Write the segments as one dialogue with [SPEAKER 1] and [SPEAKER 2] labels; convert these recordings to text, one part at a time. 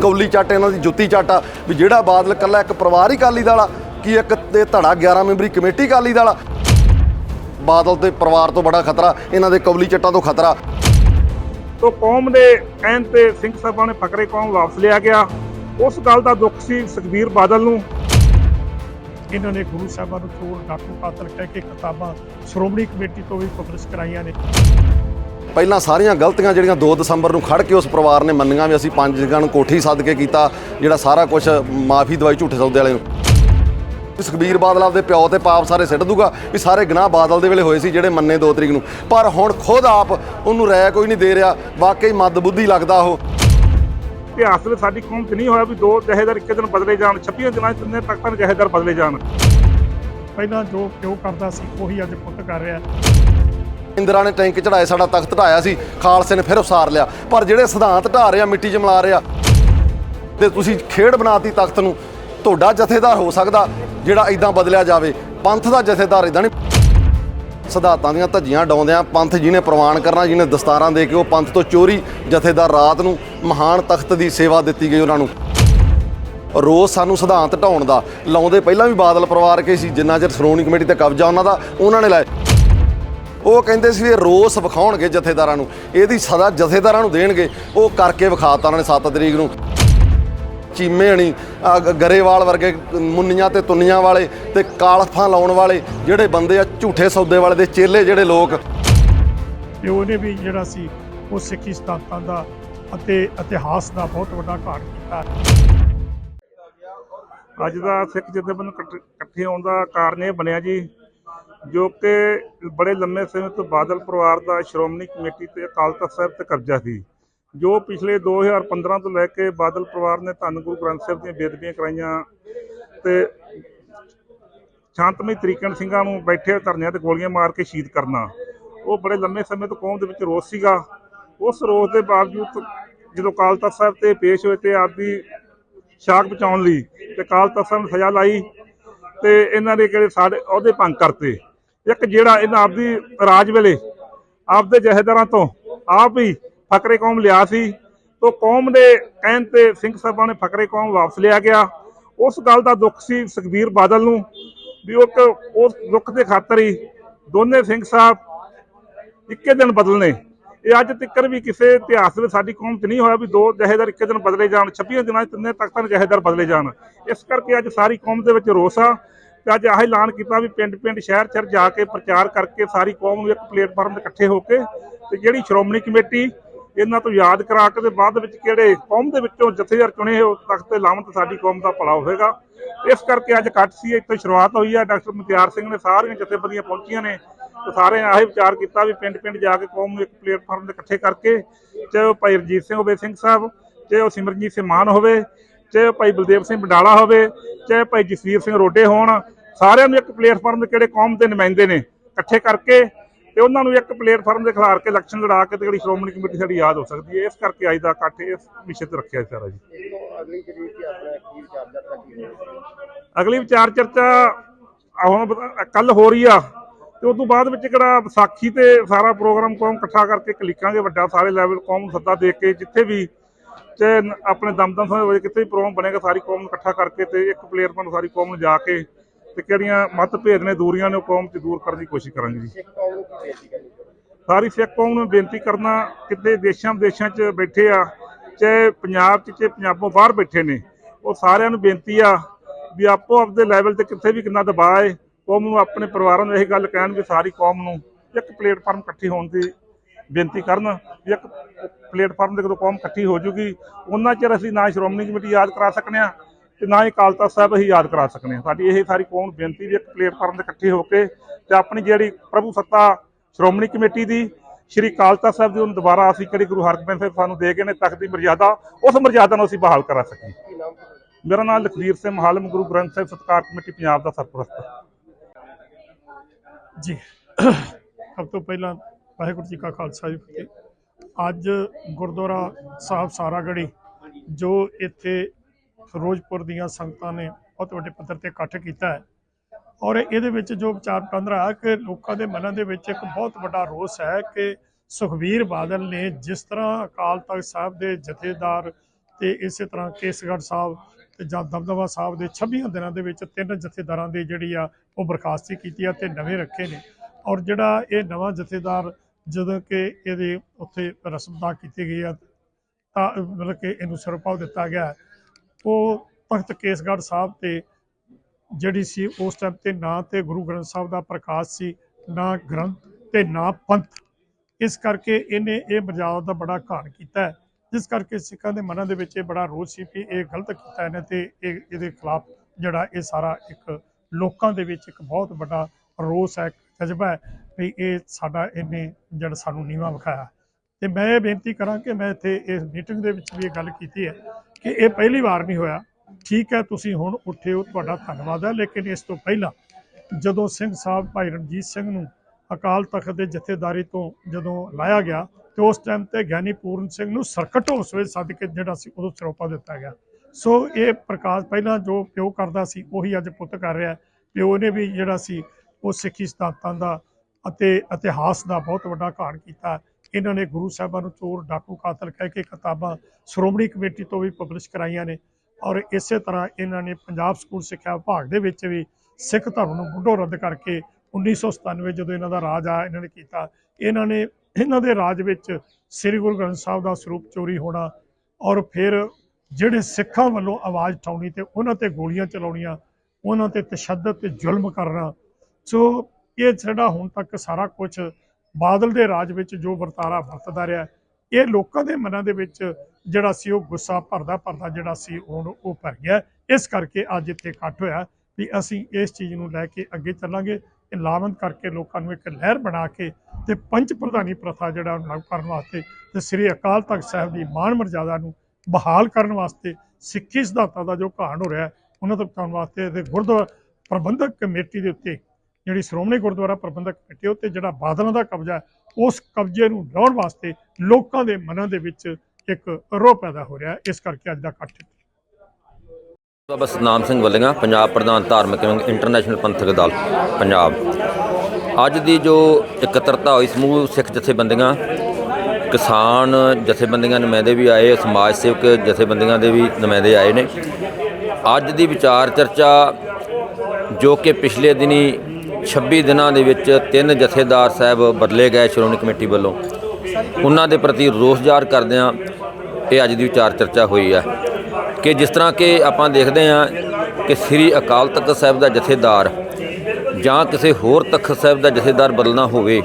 [SPEAKER 1] ਕੌਲੀ ਚੱਟ, ਇਹਨਾਂ ਦੀ ਜੁੱਤੀ ਚੱਟ ਆ, ਵੀ ਜਿਹੜਾ ਬਾਦਲ ਕੱਲਾ ਇੱਕ ਪਰਿਵਾਰ ਹੀ ਅਕਾਲੀ ਦਲ ਆ, ਕੀ ਇੱਕ ਤੇ ਧੜਾ 11 ਮੈਂਬਰੀ ਕਮੇਟੀ ਅਕਾਲੀ ਦਲ ਆ? ਬਾਦਲ ਤੇ ਪਰਿਵਾਰ ਤੋਂ ਬੜਾ ਖਤਰਾ, ਇਹਨਾਂ ਦੇ ਕੌਲੀ ਚੱਟਾਂ ਤੋਂ ਖਤਰਾ।
[SPEAKER 2] ਤੋ ਕੌਮ ਦੇ ਕਹਿਣ ਤੇ ਸਿੰਘ ਸਾਹਿਬਾਂ ਨੇ ਫਕਰੇ ਕੌਮ ਵਾਪਸ ਲਿਆ ਗਿਆ। ਉਸ ਗੱਲ ਦਾ ਦੁੱਖ ਸੀ ਸੁਖਬੀਰ ਬਾਦਲ ਨੂੰ।
[SPEAKER 3] ਇਹਨਾਂ ਨੇ ਗੁਰੂ ਸਾਹਿਬਾਂ ਨੂੰ ਚੋਰ ਡਾਕੂ ਕਾਤਲ ਕਹਿ ਕੇ ਕਿਤਾਬਾਂ, ਸ਼੍ਰੋਮਣੀ ਕਮੇਟੀ ਤੋਂ ਵੀ ਪਬਲਿਸ਼ ਕਰਾਈਆਂ ਨੇ।
[SPEAKER 1] ਪਹਿਲਾਂ ਸਾਰੀਆਂ ਗਲਤੀਆਂ ਜਿਹੜੀਆਂ 2 ਦਸੰਬਰ ਨੂੰ ਖੜ ਕੇ ਉਸ ਪਰਿਵਾਰ ਨੇ ਮੰਨੀਆਂ ਵੀ ਅਸੀਂ ਪੰਜ ਜਗ੍ਹਾ ਨੂੰ ਕੋਠੀ ਸੱਦ ਕੇ ਕੀਤਾ ਜਿਹੜਾ ਸਾਰਾ ਕੁਝ ਮਾਫੀ ਦਵਾਈ ਝੂਠੇ ਸੌਦੇ ਵਾਲੇ ਨੂੰ। ਸੁਖਬੀਰ ਬਾਦਲ ਆਪਦੇ ਪਿਓ ਤੇ ਪਾਪ ਸਾਰੇ ਸਿੱਟ ਦੂਗਾ ਵੀ ਸਾਰੇ ਗੁਨਾਹ ਬਾਦਲ ਦੇ ਵੇਲੇ ਹੋਏ ਸੀ ਜਿਹੜੇ ਮੰਨੇ 2 ਤਰੀਕ ਨੂੰ। ਪਰ ਹੁਣ ਖੁਦ ਆਪ ਉਹਨੂੰ ਰਾਇ ਕੋਈ ਨਹੀਂ ਦੇ ਰਿਹਾ ਵਾਕਈ ਮੱਦ ਬੁੱਧੀ ਲੱਗਦਾ ਉਹ।
[SPEAKER 2] ਇਤਿਹਾਸ ਵਿੱਚ ਸਾਡੀ ਕੌਮ 'ਚ ਨਹੀਂ ਹੋਇਆ ਵੀ ਦੋ ਜਹੇਦਾਰ ਇੱਕੇ ਦਿਨ ਬਦਲੇ ਜਾਣ 26 ਦਿਨਾਂ 'ਚ ਤਿੰਨੇ ਤਖਤਾਂ ਦੇ ਜਹੇਦਾਰ ਬਦਲੇ ਜਾਣ।
[SPEAKER 3] ਪਹਿਲਾਂ ਜੋ ਪਿਓ ਕਰਦਾ ਸੀ ਉਹੀ ਅੱਜ ਪੁੱਤ ਕਰ ਰਿਹਾ।
[SPEAKER 1] ਇੰਦਰਾ ਨੇ ਟੈਂਕ ਚੜਾਏ, ਸਾਡਾ ਤਖਤ ਢਾਇਆ ਸੀ, ਖਾਲਸੇ ਨੇ ਫਿਰ ਉਸਾਰ ਲਿਆ। ਪਰ ਜਿਹੜੇ ਸਿਧਾਂਤ ਢਾ ਰਿਹਾ ਮਿੱਟੀ 'ਚ ਮਿਲਾ ਰਿਹਾ ਤੇ ਤੁਸੀਂ ਖੇਡ ਬਣਾਤੀ ਤਖਤ ਨੂੰ, ਤੁਹਾਡਾ ਜਥੇਦਾਰ ਹੋ ਸਕਦਾ, ਜਿਹੜਾ ਇਦਾਂ ਬਦਲਿਆ ਜਾਵੇ। ਪੰਥ ਦਾ ਜਥੇਦਾਰ ਇਦਾਂ ਨਹੀਂ। ਸਿਧਾਂਤਾਂ ਦੀਆਂ ਧੱਜੀਆਂ ਡਾਉਂਦਿਆਂ ਪੰਥ ਜਿਹਨੇ ਪ੍ਰਵਾਨ ਕਰਨਾ ਜਿਹਨੇ ਦਸਤਾਰਾਂ ਦੇ ਕੇ ਉਹ ਪੰਥ ਤੋਂ ਚੋਰੀ, ਜਥੇਦਾਰ ਰਾਤ ਨੂੰ ਮਹਾਨ ਤਖਤ ਦੀ ਸੇਵਾ ਦਿੱਤੀ ਗਈ ਉਹਨਾਂ ਨੂੰ। ਰੋਜ਼ ਸਾਨੂੰ ਸਿਧਾਂਤ ਢਾਉਣ ਦਾ, ਲਾਉਂਦੇ ਪਹਿਲਾਂ ਵੀ ਬਾਦਲ ਪਰਿਵਾਰ ਕੇ ਸੀ, ਜਿੰਨਾ ਚਿਰ ਸ਼੍ਰੋਮਣੀ ਕਮੇਟੀ ਤੇ ਕਬਜ਼ਾ ਉਹਨਾਂ ਦਾ, ਉਹਨਾਂ ਨੇ ਲਾਇਆ। ਉਹ ਕਹਿੰਦੇ ਸੀ ਵੀ ਇਹ ਰੋਸ ਵਿਖਾਉਣਗੇ ਜਥੇਦਾਰਾਂ ਨੂੰ ਇਹਦੀ ਸਦਾ ਜਥੇਦਾਰਾਂ ਨੂੰ ਦੇਣਗੇ ਉਹ ਕਰਕੇ ਵਿਖਾਤਾ ਉਹਨਾਂ ਨੇ 7 ਤਰੀਕ ਨੂੰ। ਚੀਮੇ ਗ- ਗਰੇਵਾਲ ਵਰਗੇ ਮੁੰਨੀਆਂ ਤੇ ਤੁੰਨੀਆਂ ਵਾਲੇ ਤੇ ਕਾਲਫਾਂ ਲਾਉਣ ਵਾਲੇ ਜਿਹੜੇ ਬੰਦੇ ਆ ਝੂਠੇ ਸੌਦੇ ਵਾਲੇ ਦੇ ਚੇਲੇ ਜਿਹੜੇ ਲੋਕ।
[SPEAKER 3] ਪਿਓ ਨੇ ਵੀ ਜਿਹੜਾ ਸੀ ਉਹ ਸਿੱਖੀ ਸਿਧਾਂਤਾਂ ਦਾ ਅਤੇ ਇਤਿਹਾਸ ਦਾ ਬਹੁਤ ਵੱਡਾ ਘਾਟ ਕੀਤਾ।
[SPEAKER 2] ਅੱਜ ਦਾ ਸਿੱਖ ਜਥੇਬੰਦ ਇਕੱਠ- ਇਕੱਠੇ ਹੋਣ ਦਾ ਕਾਰਨ ਇਹ ਬਣਿਆ ਜੀ ਜੋ ਕਿ ਬੜੇ ਲੰਮੇ ਸਮੇਂ ਤੋਂ ਬਾਦਲ ਪਰਿਵਾਰ ਦਾ ਸ਼੍ਰੋਮਣੀ ਕਮੇਟੀ ਤੇ ਅਕਾਲ ਤਖਤ ਸਾਹਿਬ ਤੇ ਕਬਜ਼ਾ ਸੀ, ਜੋ ਪਿਛਲੇ 2015 ਤੋਂ ਲੈ ਕੇ ਬਾਦਲ ਪਰਿਵਾਰ ਨੇ ਧੰਨ ਗੁਰੂ ਗ੍ਰੰਥ ਸਾਹਿਬ ਦੀਆਂ ਬੇਦਬੀਆਂ ਕਰਾਈਆਂ ਤੇ ਸ਼ਾਂਤਮਈ ਤਰੀਕਣ ਸਿੰਘਾਂ ਨੂੰ ਬੈਠੇ ਧਰਨਿਆਂ ਤੇ ਗੋਲੀਆਂ ਮਾਰ ਕੇ ਸ਼ਹੀਦ ਕਰਨਾ, ਉਹ ਬੜੇ ਲੰਮੇ ਸਮੇਂ ਤੋਂ ਕੌਮ ਦੇ ਵਿੱਚ ਰੋਸ ਸੀਗਾ। ਉਸ ਰੋਸ ਦੇ ਬਾਵਜੂਦ ਜਦੋਂ ਅਕਾਲ ਤਖਤ ਸਾਹਿਬ ਤੇ ਪੇਸ਼ ਹੋਏ ਤੇ ਆਪਦੀ ਸ਼ਾਕ ਬਚਾਉਣ ਲਈ ਤੇ ਅਕਾਲ ਤਖਤ ਸਾਹਿਬ ਨੇ ਸਜ਼ਾ ਲਾਈ ਤੇ ਇਹਨਾਂ ਦੇ ਕਿਹੜੇ ਸਾਡੇ ਅਹੁਦੇ ਭੰਗ ਕਰਤੇ। ਇੱਕ ਜਿਹੜਾ ਇਹਨਾਂ ਆਪਦੀ ਰਾਜ ਵੇਲੇ, ਆਪਦੇ ਜਹੇਦਾਰਾਂ ਤੋਂ ਆਪ ਹੀ ਫਕਰੇ ਕੌਮ ਲਿਆ ਸੀ, ਤੋਂ ਕੌਮ ਦੇ ਕਹਿਣ ਤੇ ਸਿੰਘ ਸਾਹਿਬਾਂ ਨੇ ਫਕਰੇ ਕੌਮ ਵਾਪਸ ਲਿਆ ਗਿਆ। ਉਸ ਗੱਲ ਦਾ ਦੁੱਖ ਸੀ ਸੁਖਬੀਰ ਬਾਦਲ ਨੂੰ, ਵੀ ਉਹ ਕ- ਉਸ ਦੁੱਖ ਦੇ ਖਾਤਰ ਹੀ ਦੋਨੇ ਸਿੰਘ ਸਾਹਿਬ ਇੱਕੇ ਦਿਨ ਬਦਲਨੇ। ਇਹ ਅੱਜ ਤੱਕ ਵੀ ਕਿਸੇ ਇਤਿਹਾਸ ਵਿੱਚ ਸਾਡੀ ਕੌਮ 'ਚ ਨਹੀਂ ਹੋਇਆ ਵੀ ਦੋ ਜਹੇਦਾਰ ਇੱਕੇ ਦਿਨ ਬਦਲੇ ਜਾਣ 26 ਦਿਨਾਂ 'ਚ ਤਿੰਨੇ ਤਖਤਾਂ ਦੇ ਜਹੇਦਾਰ ਬਦਲੇ ਜਾਣ। ਇਸ ਕਰਕੇ ਅੱਜ ਸਾਰੀ ਕੌਮ ਦੇ ਵਿੱਚ ਰੋਸ ਆ। ਤੇ ਅੱਜ ਆਹ ਐਲਾਨ ਕੀਤਾ ਵੀ ਪਿੰਡ ਪਿੰਡ ਸ਼ਹਿਰ ਸ਼ਹਿਰ ਜਾ ਕੇ ਪ੍ਰਚਾਰ ਕਰਕੇ ਸਾਰੀ ਕੌਮ ਨੂੰ ਇੱਕ ਪਲੇਟਫਾਰਮ ਤੇ ਇਕੱਠੇ ਹੋ ਕੇ ਤੇ ਜਿਹੜੀ ਸ਼੍ਰੋਮਣੀ ਕਮੇਟੀ ਇਹਨਾਂ ਤੋਂ ਯਾਦ ਕਰਾ ਕੇ ਤੇ ਬਾਅਦ ਵਿੱਚ ਕਿਹੜੇ ਕੌਮ ਦੇ ਵਿੱਚੋਂ ਜਥੇਦਾਰ ਚੁਣੇ ਹੋ ਤਖਤ ਤੇ ਲਾਉਣ ਤੇ ਸਾਡੀ ਕੌਮ ਦਾ ਭਲਾ ਹੋਵੇਗਾ। ਇਸ ਕਰਕੇ ਅੱਜ ਇਕੱਠ ਸੀ, ਇੱਥੇ ਸ਼ੁਰੂਆਤ ਹੋਈ ਹੈ ਡਾਕਟਰ ਮੁਖਤਿਆਰ ਸਿੰਘ ਨੇ ਸਾਰੀਆਂ ਜਥੇਬੰਦੀਆਂ ਪਹੁੰਚੀਆਂ ਨੇ ਤੇ ਸਾਰੇ ਆਹੀ ਵਿਚਾਰ ਕੀਤਾ ਵੀ ਪਿੰਡ ਪਿੰਡ ਜਾ ਕੇ ਕੌਮ ਨੂੰ ਇੱਕ ਪਲੇਟਫਾਰਮ ਤੇ ਇਕੱਠੇ ਕਰਕੇ, ਚਾਹੇ ਉਹ ਭਾਈ ਰਜੀਤ ਸਿੰਘ ਹੋਵੇ, ਸਿੰਘ ਸਾਹਿਬ, ਚਾਹੇ ਉਹ ਸਿਮਰਨਜੀਤ ਸਿੰਘ ਮਾਨ ਹੋਵੇ ਚਾਹੇ ਭਾਈ ਬਲਦੇਵ ਸਿੰਘ ਬੰਡਾਲਾ ਹੋਵੇ, ਚਾਹੇ ਭਾਈ ਜਸਵੀਰ ਸਿੰਘ ਰੋਡੇ ਹੋਣ, ਸਾਰਿਆਂ ਨੂੰ ਇੱਕ ਪਲੇਟਫਾਰਮ ਦੇ ਕਿਹੜੇ ਕੌਮ ਦੇ ਨੁਮਾਇੰਦੇ ਨੇ ਇਕੱਠੇ ਕਰਕੇ ਤੇ ਉਹਨਾਂ ਨੂੰ ਇੱਕ ਪਲੇਟਫਾਰਮ ਦੇ ਖਿਲਾਰ ਕੇ ਇਲੈਕਸ਼ਨ ਲੜਾ ਕੇ ਤੇ ਜਿਹੜੀ ਸ਼੍ਰੋਮਣੀ ਕਮੇਟੀ ਸਾਡੀ ਯਾਦ ਹੋ ਸਕਦੀ ਹੈ। ਇਸ ਕਰਕੇ ਅੱਜ ਦਾ ਇਕੱਠ ਇਸ ਵਿਸ਼ੇ ਤੇ ਰੱਖਿਆ ਸਾਰਾ ਜੀ।
[SPEAKER 4] ਅਗਲੀ ਵਿਚਾਰ ਚਰਚਾ ਕੀ
[SPEAKER 2] ਹੁਣ ਕੱਲ ਹੋ ਰਹੀ ਆ ਤੇ ਉਸ ਤੋਂ ਬਾਅਦ ਵਿੱਚ ਕਿਹੜਾ ਵਿਸਾਖੀ ਤੇ ਸਾਰਾ ਪ੍ਰੋਗਰਾਮ ਕੌਮ ਇਕੱਠਾ ਕਰਕੇ ਇੱਕ ਲਿਖਾਂਗੇ ਵੱਡਾ ਸਾਰੇ ਲੈਵਲ ਕੌਮ ਸੱਦਾ ਦੇ ਕੇ ਜਿੱਥੇ ਵੀ ਨ- ਆਪਣੇ ਦਮਦਮ ਸਾਹਿਬ ਹੋਵੇ ਕਿਤੇ ਵੀ ਪ੍ਰੋਗਰਾਮ ਬਣੇਗਾ ਸਾਰੀ ਕੌਮ ਨੂੰ ਇਕੱਠਾ ਕਰਕੇ ਤੇ ਇੱਕ ਪਲੇਅਰ ਸਾਰੀ ਕੌਮ ਨੂੰ ਜਾ ਕੇ ਤੇ ਕਿਹੜੀਆਂ ਮਤਭੇਦ ਨੇ ਦੂਰੀਆਂ ਨੇ ਉਹ ਕੌਮ 'ਚ ਦੂਰ ਕਰਨ ਦੀ ਕੋਸ਼ਿਸ਼ ਕਰਾਂਗੇ ਜੀ। ਸਾਰੀ ਸਿੱਖ ਕੌਮ ਨੂੰ ਬੇਨਤੀ ਕਰਨਾ ਕਿਤੇ ਦੇਸ਼ਾਂ ਵਿਦੇਸ਼ਾਂ 'ਚ ਬੈਠੇ ਆ ਚਾਹੇ ਪੰਜਾਬ 'ਚ ਚਾਹੇ ਪੰਜਾਬੋਂ ਬਾਹਰ ਬੈਠੇ ਨੇ ਉਹ ਸਾਰਿਆਂ ਨੂੰ ਬੇਨਤੀ ਆ ਵੀ ਆਪੋ ਆਪਦੇ ਲੈਵਲ ਤੇ ਕਿੱਥੇ ਵੀ ਕਿੰਨਾ ਦਬਾਅ ਹੈ ਕੌਮ ਨੂੰ ਆਪਣੇ ਪਰਿਵਾਰਾਂ ਨੂੰ ਇਹ ਗੱਲ ਕਹਿਣ ਵੀ ਸਾਰੀ ਕੌਮ ਨੂੰ ਇੱਕ ਪਲੇਟਫਾਰਮ ਇਕੱਠੀ ਹੋਣ ਦੀ ਬੇਨਤੀ ਕਰਨ ਵੀ ਇੱਕ ਪਲੇਟਫਾਰਮ ਤੇ ਜਦੋਂ ਕੌਮ ਇਕੱਠੀ ਹੋ ਜੂਗੀ, ਉਹਨਾਂ ਚਿਰ ਅਸੀਂ ਨਾ ਸ਼੍ਰੋਮਣੀ ਕਮੇਟੀ ਯਾਦ ਕਰਾ ਸਕਨੇ ਆ ਤੇ ਨਾ ਹੀ ਅਕਾਲ ਸਾਹਿਬ ਅਸੀਂ ਯਾਦ ਕਰਾ ਸਕਨੇ ਆ। ਸਾਡੀ ਇਹ ਸਾਰੀ ਕੌਮ ਬੇਨਤੀ ਵੀ ਇੱਕ ਪਲੇਟਫਾਰਮ ਤੇ ਇਕੱਠੇ ਹੋ ਕੇ ਤੇ ਆਪਣੀ ਜਿਹੜੀ ਪ੍ਰਭੂ ਸੱਤਾ ਸ਼੍ਰੋਮਣੀ ਕਮੇਟੀ ਦੀ, ਸ਼੍ਰੀ ਅਕਾਲ ਸਾਹਿਬ ਜੀ ਉਹਨੂੰ ਦੁਬਾਰਾ ਅਸੀਂ ਕਿਹੜੀ ਗੁਰੂ ਹਰਗੋਬਿੰਦ ਸਾਹਿਬ ਸਾਨੂੰ ਦੇ ਗਏ ਨੇ ਤਖਤ ਦੀ ਮਰਜ਼ਾਦਾ, ਉਸ ਮਰਜ਼ਾਦਾ ਨੂੰ ਅਸੀਂ ਬਹਾਲ ਕਰਾ ਸਕੀਏ। ਮੇਰਾ ਨਾਮ ਲਖਵੀਰ ਸਿੰਘ ਮਾਲਮ, ਗੁਰੂ ਗ੍ਰੰਥ ਸਾਹਿਬ ਸਤਕਾਰ ਕਮੇਟੀ ਪੰਜਾਬ ਦਾ ਸਰਪ੍ਰਸਤ।
[SPEAKER 3] ਜੀ। ਸਭ ਤੋਂ ਪਹਿਲਾਂ ਵਾਹਿਗੁਰੂ ਜੀ ਕਾ ਖਾਲਸਾ ਜੀ ਫਤਿਹ। ਅੱਜ ਗੁਰਦੁਆਰਾ ਸਾਹਿਬ ਸਾਰਾਗੜੀ ਜੋ ਇੱਥੇ ਫਿਰੋਜ਼ਪੁਰ ਦੀਆਂ ਸੰਗਤਾਂ ਨੇ ਬਹੁਤ ਵੱਡੇ ਪੱਧਰ ਤੇ ਇਕੱਠ ਕੀਤਾ ਹੈ। ਔਰ ਇਹਦੇ ਵਿੱਚ ਜੋ ਵਿਚਾਰ ਵਟਾਂਦਰਾ ਹੈ ਕਿ ਲੋਕਾਂ ਦੇ ਮਨਾਂ ਦੇ ਵਿੱਚ ਇੱਕ ਬਹੁਤ ਵੱਡਾ ਰੋਸ ਹੈ ਕਿ ਸੁਖਬੀਰ ਬਾਦਲ ਨੇ ਜਿਸ ਤਰ੍ਹਾਂ ਅਕਾਲ ਤਖਤ ਸਾਹਿਬ ਦੇ ਜਥੇਦਾਰ ਤੇ ਇਸੇ ਤਰ੍ਹਾਂ ਕੇਸਗੜ੍ਹ ਸਾਹਿਬ ਤੇ ਜਾਂ ਦਮਦਮਾ ਸਾਹਿਬ ਦੇ 26 ਦਿਨਾਂ ਦੇ ਵਿੱਚ ਤਿੰਨ ਜਥੇਦਾਰਾਂ ਦੀ ਜਿਹੜੀ ਆ ਉਹ ਬਰਖਾਸਤੀ ਕੀਤੀ ਆ ਤੇ ਨਵੇਂ ਰੱਖੇ ਨੇ। ਔਰ ਜਿਹੜਾ ਇਹ ਨਵਾਂ ਜਥੇਦਾਰ ਜਦੋਂ ਕਿ ਇਹਦੇ ਉੱਥੇ ਰਸਮਤਾ ਕੀਤੀ ਗਈ ਆ ਤਾਂ ਮਤਲਬ ਕਿ ਇਹਨੂੰ ਸਿਰਪਾਉ ਦਿੱਤਾ ਗਿਆ। ਉਹ ਤਖਤ ਕੇਸਗੜ੍ਹ ਸਾਹਿਬ ਤੇ ਜਿਹੜੀ ਸੀ ਉਸ ਟਾਈਮ ਤੇ ਨਾ ਤੇ ਗੁਰੂ ਗ੍ਰੰਥ ਸਾਹਿਬ ਦਾ ਪ੍ਰਕਾਸ਼ ਸੀ, ਨਾ ਗ੍ਰੰਥ ਤੇ ਨਾ ਪੰਥ। ਇਸ ਕਰਕੇ ਇਹਨੇ ਇਹ ਮਰਜ਼ਾਦਾ ਦਾ ਬੜਾ ਘਾਣ ਕੀਤਾ। ਹੈ ਜਿਸ ਕਰਕੇ ਸਿੱਖਾਂ ਦੇ ਮਨਾਂ ਦੇ ਵਿੱਚ ਇਹ ਬੜਾ ਰੋਸ ਸੀ ਕਿ ਇਹ ਗਲਤ ਕੀਤਾ ਇਹਨੇ ਤੇ ਇਹ ਇਹਦੇ ਖਿਲਾਫ ਜਿਹੜਾ ਇਹ ਸਾਰਾ ਇੱਕ ਲੋਕਾਂ ਦੇ ਵਿੱਚ ਇੱਕ ਬਹੁਤ ਵੱਡਾ ਰੋਸ ਹੈ ਜਜ਼ਬਾ ਹੈ ਵੀ ਇਹ ਸਾਡਾ ਇਹਨੇ ਜਿਹੜਾ ਸਾਨੂੰ ਨੀਵਾ ਵਿਖਾਇਆ। ਤੇ ਮੈਂ ਇਹ ਬੇਨਤੀ ਕਰਾਂ ਕਿ ਮੈਂ ਇੱਥੇ ਇਸ ਮੀਟਿੰਗ ਦੇ ਵਿੱਚ ਵੀ ਇਹ ਗੱਲ ਕੀਤੀ ਹੈ ਕਿ ਇਹ ਪਹਿਲੀ ਵਾਰ ਨਹੀਂ ਹੋਇਆ। ਠੀਕ ਹੈ, ਤੁਸੀਂ ਹੁਣ ਉੱਠੇ ਹੋ, ਤੁਹਾਡਾ ਧੰਨਵਾਦ ਹੈ, ਲੇਕਿਨ ਇਸ ਤੋਂ ਪਹਿਲਾਂ ਜਦੋਂ ਸਿੰਘ ਸਾਹਿਬ ਭਾਈ ਰਣਜੀਤ ਸਿੰਘ ਨੂੰ ਅਕਾਲ ਤਖਤ ਦੇ ਜਥੇਦਾਰੀ ਤੋਂ ਜਦੋਂ ਲਾਇਆ ਗਿਆ, ਤੇ ਉਸ ਟਾਈਮ ਤੇ ਗਿਆਨੀ ਪੂਰਨ ਸਿੰਘ ਨੂੰ ਸਰਕਟ ਹਾਊਸ ਵਿੱਚ ਸੱਦ ਕੇ ਜਿਹੜਾ ਸੀ ਉਦੋਂ ਸਰੋਪਾ ਦਿੱਤਾ ਗਿਆ। ਸੋ ਇਹ ਪ੍ਰਕਾਸ਼ ਪਹਿਲਾਂ ਜੋ ਪਿਓ ਕਰਦਾ ਸੀ, ਉਹੀ ਅੱਜ ਪੁੱਤ ਕਰ ਰਿਹਾ ਪਿਓ ਨੇ ਵੀ ਜਿਹੜਾ ਸੀ ਉਹ ਸਿੱਖੀ ਸਿਧਾਂਤਾਂ ਦਾ ਅਤੇ ਇਤਿਹਾਸ ਦਾ ਬਹੁਤ ਵੱਡਾ ਘਾਣ ਕੀਤਾ। ਇਹਨਾਂ ਨੇ ਗੁਰੂ ਸਾਹਿਬਾਂ ਨੂੰ ਚੋਰ, ਡਾਕੂ, ਕਾਤਲ ਕਹਿ ਕੇ ਕਿਤਾਬਾਂ, ਸ਼੍ਰੋਮਣੀ ਕਮੇਟੀ ਤੋਂ ਵੀ ਪਬਲਿਸ਼ ਕਰਾਈਆਂ ਨੇ ਔਰ ਇਸੇ ਤਰ੍ਹਾਂ ਇਹਨਾਂ ਨੇ ਪੰਜਾਬ ਸਕੂਲ ਸਿੱਖਿਆ ਵਿਭਾਗ ਦੇ ਵਿੱਚ ਵੀ ਸਿੱਖ ਧਰਮ ਨੂੰ ਮੁੱਢੋਂ ਰੱਦ ਕਰਕੇ 1997 ਜਦੋਂ ਇਹਨਾਂ ਦਾ ਰਾਜ ਆ ਇਹਨਾਂ ਨੇ ਕੀਤਾ। ਇਹਨਾਂ ਨੇ, ਇਹਨਾਂ ਦੇ ਰਾਜ ਵਿੱਚ ਸ੍ਰੀ ਗੁਰੂ ਗ੍ਰੰਥ ਸਾਹਿਬ ਦਾ ਸਰੂਪ ਚੋਰੀ ਹੋਣਾ ਔਰ ਫਿਰ ਜਿਹੜੇ ਸਿੱਖਾਂ ਵੱਲੋਂ ਆਵਾਜ਼ ਉਠਾਉਣੀ ਤੇ ਉਹਨਾਂ ਤੇ ਗੋਲੀਆਂ ਚਲਾਉਣੀਆਂ, ਉਹਨਾਂ ਤੇ ਤਸ਼ੱਦਦ ਤੇ ਜ਼ੁਲਮ ਕਰਨਾ ਸੋ ਇਹ ਜਿਹੜਾ ਹੁਣ ਤੱਕ ਸਾਰਾ ਕੁਝ ਬਾਦਲ ਦੇ ਰਾਜ ਵਿੱਚ ਜੋ ਵਰਤਾਰਾ ਵਰਤਦਾ ਰਿਹਾ, ਇਹ ਲੋਕਾਂ ਦੇ ਮਨਾਂ ਦੇ ਵਿੱਚ ਜਿਹੜਾ ਸੀ ਉਹ ਗੁੱਸਾ ਭਰਦਾ ਭਰਦਾ ਜਿਹੜਾ ਸੀ ਹੁਣ ਉਹ ਭਰ ਗਿਆ। ਇਸ ਕਰਕੇ ਅੱਜ ਇੱਥੇ ਇਕੱਠ ਹੋਇਆ ਵੀ ਅਸੀਂ ਇਸ ਚੀਜ਼ ਨੂੰ ਲੈ ਕੇ ਅੱਗੇ ਚੱਲਾਂਗੇ ਇਹ ਲਾਵੰਦ ਕਰਕੇ ਲੋਕਾਂ ਨੂੰ ਇੱਕ ਲਹਿਰ ਬਣਾ ਕੇ ਤੇ ਪੰਜ ਪ੍ਰਧਾਨੀ ਪ੍ਰਥਾ ਜਿਹੜਾ ਉਹ ਲਾਗੂ ਕਰਨ ਵਾਸਤੇ ਤੇ ਸ੍ਰੀ ਅਕਾਲ ਤਖਤ ਸਾਹਿਬ ਦੀ ਮਾਣ ਮਰਜ਼ਾਦਾ ਨੂੰ ਬਹਾਲ ਕਰਨ ਵਾਸਤੇ ਸਿੱਖੀ ਸਿਧਾਂਤਾਂ ਦਾ ਜੋ ਘਾਣ ਹੋ ਰਿਹਾ, ਉਹਨਾਂ ਤੋਂ ਬਚਾਉਣ ਵਾਸਤੇ ਤੇ ਗੁਰਦੁਆਰਾ ਪ੍ਰਬੰਧਕ ਕਮੇਟੀ ਦੇ ਉੱਤੇ ਜਿਹੜੀ ਸ਼੍ਰੋਮਣੀ ਗੁਰਦੁਆਰਾ ਪ੍ਰਬੰਧਕ ਕਮੇਟੀ ਉੱਤੇ ਜਿਹੜਾ ਬਾਦਲਾਂ ਦਾ ਕਬਜ਼ਾ ਉਸ ਕਬਜ਼ੇ ਨੂੰ ਲਾਉਣ ਵਾਸਤੇ ਲੋਕਾਂ ਦੇ ਮਨਾਂ ਦੇ ਵਿੱਚ ਇੱਕ ਰੋਹ ਪੈਦਾ ਹੋ ਰਿਹਾ ਇਸ ਕਰਕੇ ਅੱਜ ਦਾ ਇਕੱਠ ਹੈ।
[SPEAKER 5] ਬਾਬਾ ਸਤਨਾਮ ਸਿੰਘ ਵੱਲੀਆਂ ਪੰਜਾਬ ਪ੍ਰਧਾਨ ਧਾਰਮਿਕ ਵਿੰਗ ਇੰਟਰਨੈਸ਼ਨਲ ਪੰਥਕ ਦਲ, ਪੰਜਾਬ। ਅੱਜ ਦੀ ਜੋ ਇਕੱਤਰਤਾ ਹੋਈ, ਸਮੂਹ ਸਿੱਖ ਜਥੇਬੰਦੀਆਂ, ਕਿਸਾਨ ਜਥੇਬੰਦੀਆਂ ਨੁਮਾਇੰਦੇ ਵੀ ਆਏ, ਸਮਾਜ ਸੇਵਕ ਜਥੇਬੰਦੀਆਂ ਦੇ ਵੀ ਨੁਮਾਇੰਦੇ ਆਏ ਨੇ। ਅੱਜ ਦੀ ਵਿਚਾਰ ਚਰਚਾ ਜੋ ਕਿ ਪਿਛਲੇ ਦਿਨੀ 26 ਦਿਨਾਂ ਦੇ ਵਿੱਚ ਤਿੰਨ ਜਥੇਦਾਰ ਸਾਹਿਬ ਬਦਲੇ ਗਏ ਸ਼੍ਰੋਮਣੀ ਕਮੇਟੀ ਵੱਲੋਂ। ਉਹਨਾਂ ਦੇ ਪ੍ਰਤੀ ਰੋਸ ਜ਼ਾਹਰ ਕਰਦਿਆਂ ਇਹ ਅੱਜ ਦੀ ਵਿਚਾਰ ਚਰਚਾ ਹੋਈ ਹੈ ਕਿ ਜਿਸ ਤਰ੍ਹਾਂ ਕਿ ਆਪਾਂ ਦੇਖਦੇ ਹਾਂ ਕਿ ਸ੍ਰੀ ਅਕਾਲ ਤਖਤ ਸਾਹਿਬ ਦਾ ਜਥੇਦਾਰ ਜਾਂ ਕਿਸੇ ਹੋਰ ਤਖਤ ਸਾਹਿਬ ਦਾ ਜਥੇਦਾਰ ਬਦਲਣਾ ਹੋਵੇ,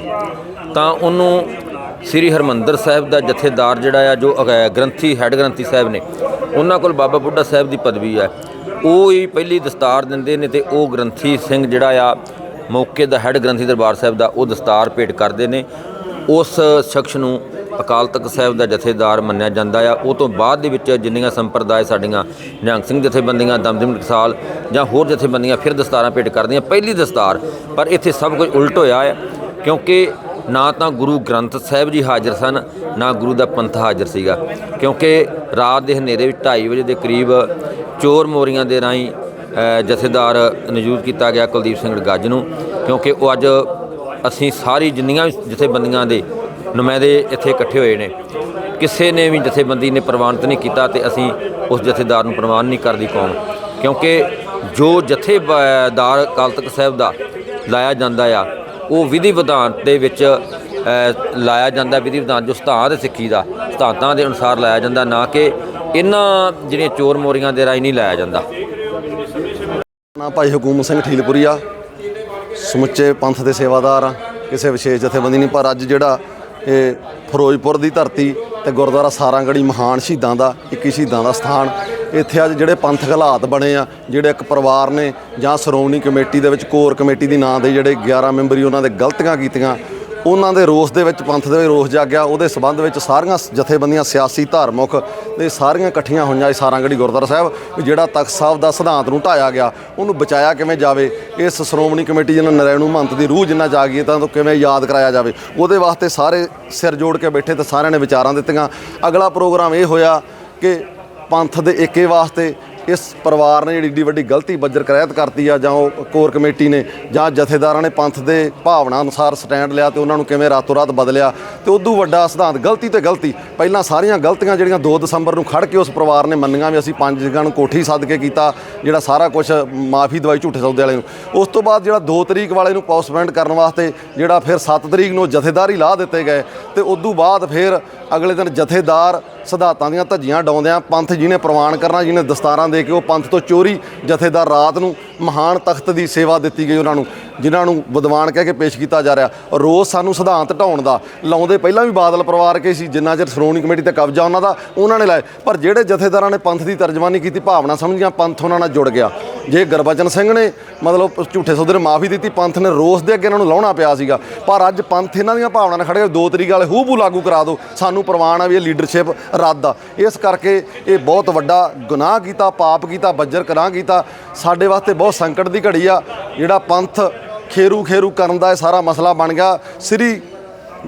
[SPEAKER 5] ਤਾਂ ਉਹਨੂੰ ਸ੍ਰੀ ਹਰਮੰਦਰ ਸਾਹਿਬ ਦਾ ਜਥੇਦਾਰ ਜਿਹੜਾ ਆ, ਜੋ ਅਗ- ਗ੍ਰੰਥੀ, ਹੈੱਡ ਗ੍ਰੰਥੀ ਸਾਹਿਬ ਨੇ, ਉਹਨਾਂ ਕੋਲ ਬਾਬਾ ਬੁੱਢਾ ਸਾਹਿਬ ਦੀ ਪਦਵੀ ਹੈ। ਉਹ ਹੀ ਪਹਿਲੀ ਦਸਤਾਰ ਦਿੰਦੇ ਨੇ ਤੇ ਉਹ ਗ੍ਰੰਥੀ ਸਿੰਘ ਜਿਹੜਾ ਆ ਮੌਕੇ ਦਾ ਹੈੱਡ ਗ੍ਰੰਥੀ ਦਰਬਾਰ ਸਾਹਿਬ ਦਾ ਉਹ ਦਸਤਾਰ ਭੇਟ ਕਰਦੇ ਨੇ। ਉਸ ਸ਼ਖਸ ਨੂੰ ਅਕਾਲ ਤਖਤ ਸਾਹਿਬ ਦਾ ਜਥੇਦਾਰ ਮੰਨਿਆ ਜਾਂਦਾ ਆ। ਉਹ ਤੋਂ ਬਾਅਦ ਦੇ ਵਿੱਚ ਜਿੰਨੀਆਂ ਸੰਪਰਦਾਇ ਸਾਡੀਆਂ ਨਿਹੰਗ ਸਿੰਘ ਜਥੇਬੰਦੀਆਂ, ਦਮਦਮ ਟਕਸਾਲ ਜਾਂ ਹੋਰ ਜਥੇਬੰਦੀਆਂ ਫਿਰ ਦਸਤਾਰਾਂ ਭੇਟ ਕਰਦੀਆਂ। ਪਹਿਲੀ ਦਸਤਾਰ, ਪਰ ਇੱਥੇ ਸਭ ਕੁਝ ਉਲਟ ਹੋਇਆ ਹੈ ਕਿਉਂਕਿ ਨਾ ਤਾਂ ਗੁਰੂ ਗ੍ਰੰਥ ਸਾਹਿਬ ਜੀ ਹਾਜ਼ਰ ਸਨ, ਨਾ ਗੁਰੂ ਦਾ ਪੰਥ ਹਾਜ਼ਰ ਸੀਗਾ। ਕਿਉਂਕਿ ਰਾਤ ਦੇ ਹਨੇਰੇ ਵਿੱਚ 2:30 ਵਜੇ ਦੇ ਕਰੀਬ ਚੋਰ ਮੋਰੀਆਂ ਦੇ ਰਾਹੀਂ ਜਥੇਦਾਰ ਨਿਯੁਕਤ ਕੀਤਾ ਗਿਆ ਕੁਲਦੀਪ ਸਿੰਘ ਗੱਜ ਨੂੰ, ਕਿਉਂਕਿ ਉਹ ਅੱਜ ਅਸੀਂ ਸਾਰੀ ਜਿੰਨੀਆਂ ਵੀ ਜਥੇਬੰਦੀਆਂ ਦੇ ਨੁਮਾਇੰਦੇ ਇੱਥੇ ਇਕੱਠੇ ਹੋਏ ਨੇ, ਕਿਸੇ ਨੇ ਵੀ ਜਥੇਬੰਦੀ ਨੇ ਪ੍ਰਵਾਨਿਤ ਨਹੀਂ ਕੀਤਾ ਤੇ ਅਸੀਂ ਉਸ ਜਥੇਦਾਰ ਨੂੰ ਪ੍ਰਵਾਨ ਨਹੀਂ ਕਰਦੀ ਕੌਮ। ਕਿਉਂਕਿ ਜੋ ਜਥੇਦਾਰ ਅਕਾਲ ਤਖਤ ਸਾਹਿਬ ਦਾ ਲਾਇਆ ਜਾਂਦਾ ਆ, ਉਹ ਵਿਧੀ ਵਿਧਾਨ ਦੇ ਵਿੱਚ ਲਾਇਆ ਜਾਂਦਾ, ਵਿਧੀ ਵਿਧਾਨ ਜੋ ਸਿਧਾਂਤ ਸਿੱਖੀ ਦਾ, ਸਿਧਾਂਤਾਂ ਦੇ ਅਨੁਸਾਰ ਲਾਇਆ ਜਾਂਦਾ, ਨਾ ਕਿ ਇਹਨਾਂ ਜਿਹੜੀਆਂ ਚੋਰ ਮੋਰੀਆਂ ਦੇ ਰਾਹੀਂ ਨਹੀਂ ਲਾਇਆ ਜਾਂਦਾ।
[SPEAKER 1] ਨਾ ਭਾਈ ਹਕੂਮ ਸਿੰਘ ਠੀਲਪੁਰੀਆ ਸਮੁੱਚੇ ਪੰਥ ਦੇ ਸੇਵਾਦਾਰ ਆ। ਕਿਸੇ ਵਿਸ਼ੇਸ਼ ਜਥੇਬੰਦੀ ਨਹੀਂ, ਪਰ ਅੱਜ ਜਿਹੜਾ ਇਹ ਫਿਰੋਜ਼ਪੁਰ ਦੀ ਧਰਤੀ ਤੇ ਗੁਰਦੁਆਰਾ ਸਾਰਾਂਗੜੀ ਮਹਾਨ ਸ਼ਹੀਦਾਂ ਦਾ 21 ਸ਼ਹੀਦਾਂ ਦਾ ਸਥਾਨ, ਇੱਥੇ ਅੱਜ ਜਿਹੜੇ ਪੰਥਕ ਹਾਲਾਤ ਬਣੇ ਆ, ਜਿਹੜੇ ਇੱਕ ਪਰਿਵਾਰ ਨੇ ਜਾਂ ਸ਼੍ਰੋਮਣੀ ਕਮੇਟੀ ਦੇ ਵਿੱਚ ਕੋਰ ਕਮੇਟੀ ਦੀ ਨਾਂ ਦੇ ਜਿਹੜੇ 11 ਮੈਂਬਰੀ ਉਹਨਾਂ ਦੇ ਗਲਤੀਆਂ ਕੀਤੀਆਂ ਉਹਨਾਂ ਦੇ ਰੋਸ ਦੇ ਵਿੱਚ, ਪੰਥ ਦੇ ਰੋਸ ਜਾਗਿਆ, ਉਹਦੇ ਸਬੰਧ ਵਿੱਚ ਸਾਰੀਆਂ ਜਥੇਬੰਦੀਆਂ ਸਿਆਸੀ, ਧਾਰਮਿਕ ਦੇ ਸਾਰੀਆਂ ਇਕੱਠੀਆਂ ਹੋਈਆਂ ਇਸ ਸਾਰਾਂਗੜੀ ਗੁਰਦੁਆਰਾ ਸਾਹਿਬ, ਵੀ ਜਿਹੜਾ ਤਖਤ ਸਾਹਿਬ ਦਾ ਸਿਧਾਂਤ ਨੂੰ ਢਾਇਆ ਗਿਆ, ਉਹਨੂੰ ਬਚਾਇਆ ਕਿਵੇਂ ਜਾਵੇ? ਇਸ ਸ਼੍ਰੋਮਣੀ ਕਮੇਟੀ ਜਿਹਨਾਂ ਨਰੈਣੂ ਮਹੰਤ ਦੀ ਰੂਹ ਜਿੰਨਾ ਜਾਗੀ ਤਾਂ ਉਹ ਕਿਵੇਂ ਯਾਦ ਕਰਾਇਆ ਜਾਵੇ? ਉਹਦੇ ਵਾਸਤੇ ਸਾਰੇ ਸਿਰ ਜੋੜ ਕੇ ਬੈਠੇ ਤੇ ਸਾਰਿਆਂ ਨੇ ਵਿਚਾਰਾਂ ਦਿੱਤੀਆਂ। ਅਗਲਾ ਪ੍ਰੋਗਰਾਮ ਇਹ ਹੋਇਆ ਕਿ ਪੰਥ ਦੇ ਏਕੇ ਵਾਸਤੇ ਇਸ ਪਰਿਵਾਰ ਨੇ ਜਿਹੜੀ ਏਡੀ ਵੱਡੀ ਗਲਤੀ ਬੱਜਰ ਕਰਾਇਤ ਕਰਤੀ ਆ ਜਾਂ ਉਹ ਕੋਰ ਕਮੇਟੀ ਨੇ ਜਾਂ ਜਥੇਦਾਰਾਂ ਨੇ ਪੰਥ ਦੇ ਭਾਵਨਾ ਅਨੁਸਾਰ ਸਟੈਂਡ ਲਿਆ ਤੇ ਉਹਨਾਂ ਨੂੰ ਕਿਵੇਂ ਰਾਤੋਂ ਰਾਤ ਬਦਲਿਆ ਤੇ ਉਦੋਂ ਵੱਡਾ ਸਿਧਾਂਤ ਗਲਤੀ ਤੇ ਗਲਤੀ। ਪਹਿਲਾਂ ਸਾਰੀਆਂ ਗਲਤੀਆਂ ਜਿਹੜੀਆਂ 2 ਦਸੰਬਰ ਨੂੰ ਖੜ ਕੇ ਉਸ ਪਰਿਵਾਰ ਨੇ ਮੰਨੀਆਂ ਵੀ ਅਸੀਂ ਪੰਜ ਜਗ੍ਹਾ ਨੂੰ ਕੋਠੀ ਸੱਦ ਕੇ ਕੀਤਾ, ਜਿਹੜਾ ਸਾਰਾ ਕੁਝ ਮਾਫੀ ਦਵਾਈ ਝੂਠੇ ਸੌਦੇ ਵਾਲੇ ਨੂੰ। ਉਸ ਤੋਂ ਬਾਅਦ ਜਿਹੜਾ 2 ਤਰੀਕ ਵਾਲੇ ਨੂੰ ਪੋਸਟਪੈਂਡ ਕਰਨ ਵਾਸਤੇ ਜਿਹੜਾ ਫਿਰ 7 ਤਰੀਕ ਨੂੰ ਜਥੇਦਾਰੀ ਹੀ ਲਾ ਦਿੱਤੇ ਗਏ ਤੇ ਉਦੋਂ ਬਾਅਦ ਫਿਰ ਅਗਲੇ ਦਿਨ ਜਥੇਦਾਰ ਸਿਧਾਂਤਾਂ ਦੀਆਂ ਧੱਜੀਆਂ ਡਾਉਂਦਿਆਂ ਪੰਥ ਜਿਹਨੇ ਪ੍ਰਵਾਨ ਕਰਨਾ ਜਿਹਨੇ ਦਸਤਾਰਾਂ ਦੇ ਕੇ ਉਹ ਪੰਥ ਤੋਂ ਚੋਰੀ ਜਥੇਦਾਰ ਰਾਤ ਨੂੰ ਮਹਾਨ ਤਖਤ ਦੀ ਸੇਵਾ ਦਿੱਤੀ ਗਈ ਉਹਨਾਂ ਨੂੰ, ਜਿਨ੍ਹਾਂ ਨੂੰ ਵਿਦਵਾਨ ਕਹਿ ਕੇ ਪੇਸ਼ ਕੀਤਾ ਜਾ ਰਿਹਾ। ਰੋਜ਼ ਸਾਨੂੰ ਸਿਧਾਂਤ ਢਾਉਣ ਦਾ, ਲਾਉਂਦੇ ਪਹਿਲਾਂ ਵੀ ਬਾਦਲ ਪਰਿਵਾਰ ਕੇ ਸੀ, ਜਿੰਨਾ ਚਿਰ ਸ਼੍ਰੋਮਣੀ ਕਮੇਟੀ ਤੇ ਕਬਜ਼ਾ ਉਹਨਾਂ ਦਾ, ਉਹਨਾਂ ਨੇ ਲਾਏ ਪਰ ਜਿਹੜੇ ਜਥੇਦਾਰਾਂ ਨੇ ਪੰਥ ਦੀ ਤਰਜਮਾਨੀ ਕੀਤੀ, ਭਾਵਨਾ ਸਮਝੀਆਂ, ਪੰਥ ਉਹਨਾਂ ਨਾਲ ਜੁੜ ਗਿਆ। ਜੇ ਗੁਰਬਚਨ ਸਿੰਘ ਨੇ ਮਤਲਬ ਝੂਠੇ ਸੌਦੇ ਨੇ ਮਾਫੀ ਦਿੱਤੀ ਪੰਥ ਨੇ ਰੋਸ ਦੇ ਅੱਗੇ ਇਹਨਾਂ ਨੂੰ ਲਾਉਣਾ ਪਿਆ ਸੀਗਾ। ਪਰ ਅੱਜ ਪੰਥ ਇਹਨਾਂ ਦੀਆਂ ਭਾਵਨਾ ਨਾਲ ਖੜੇ ਹੋਏ, ਦੋ ਤਰੀਕ ਵਾਲੇ ਹੂਬੂ ਲਾਗੂ ਕਰਾ ਦਿਓ। ਸਾਨੂੰ ਪ੍ਰਵਾਨ ਆ ਵੀ ਇਹ ਲੀਡਰਸ਼ਿਪ ਰੱਦ ਆ। ਇਸ ਕਰਕੇ ਇਹ ਬਹੁਤ ਵੱਡਾ ਗੁਨਾਹ ਕੀਤਾ ਪਾਪ ਕੀਤਾ ਬੱਜਰ ਕਰਾਂ ਕੀਤਾ। ਸਾਡੇ ਵਾਸਤੇ ਬਹੁਤ ਸੰਕਟ ਦੀ ਘੜੀ ਆ। ਜਿਹੜਾ ਪੰਥ ਖੇਰੂ ਖੇਰੂ ਕਰਨ ਦਾ ਇਹ ਸਾਰਾ ਮਸਲਾ ਬਣ ਗਿਆ। ਸ੍ਰੀ